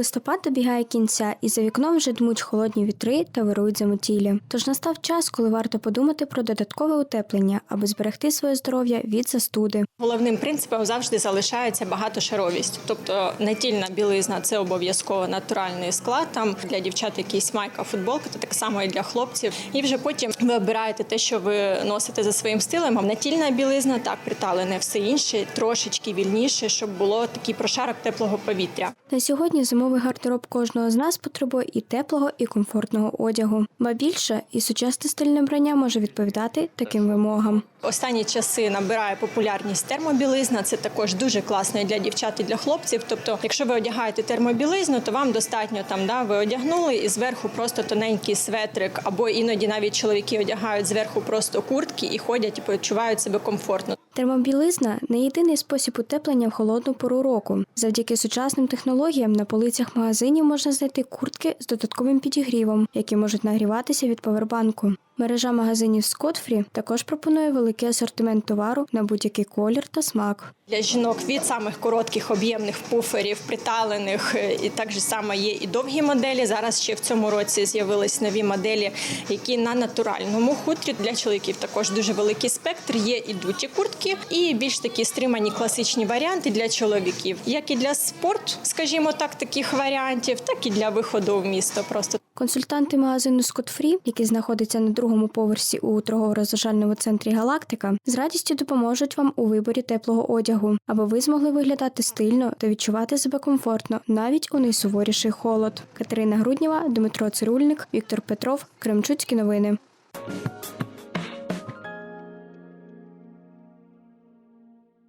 Листопад добігає кінця, і за вікном вже дмуть холодні вітри та вирують замотілі. Тож настав час, коли варто подумати про додаткове утеплення, аби зберегти своє здоров'я від застуди. Головним принципом завжди залишається багатошаровість. Тобто натільна білизна це обов'язково натуральний склад. Там для дівчат якийсь майка, футболка, то так само і для хлопців. І вже потім ви обираєте те, що ви носите за своїм стилем. А натільна білизна так приталене, все інше трошечки вільніше, щоб було такий прошарок теплого повітря. На сьогодні зимовий гардероб кожного з нас потребує і теплого, і комфортного одягу. Ба більше, і сучасне стильне вбрання може відповідати таким вимогам. Останні часи набирає популярність термобілизна. Це також дуже класно і для дівчат і для хлопців. Тобто, якщо ви одягаєте термобілизну, то вам достатньо там, да, ви одягнули і зверху просто тоненький светрик, або іноді навіть чоловіки одягають зверху просто куртки і ходять і почувають себе комфортно. Термобілизна не єдиний спосіб утеплення в холодну пору року. Завдяки сучасним технологіям на полицях магазинів можна знайти куртки з додатковим підігрівом, які можуть нагріватися від повербанку. Мережа магазинів Scotfree також пропонує великий асортимент товару на будь-який колір та смак. Для жінок від самих коротких об'ємних пуферів, приталених, е, і так же само є і довгі моделі. Зараз ще в цьому році з'явились нові моделі, які на натуральному хутрі для чоловіків також дуже великий спектр. Є і дуті куртки, і більш такі стримані класичні варіанти для чоловіків, як і для спорту, скажімо так, таких варіантів, так і для виходу в місто. Просто Консультанти магазину Скотфрі, який знаходиться на другому поверсі у торгово-розважальному центрі Галактика, з радістю допоможуть вам у виборі теплого одягу, аби ви змогли виглядати стильно та відчувати себе комфортно навіть у найсуворіший холод. Катерина Груднєва, Дмитро Цирульник, Віктор Петров, Кремчуцькі новини.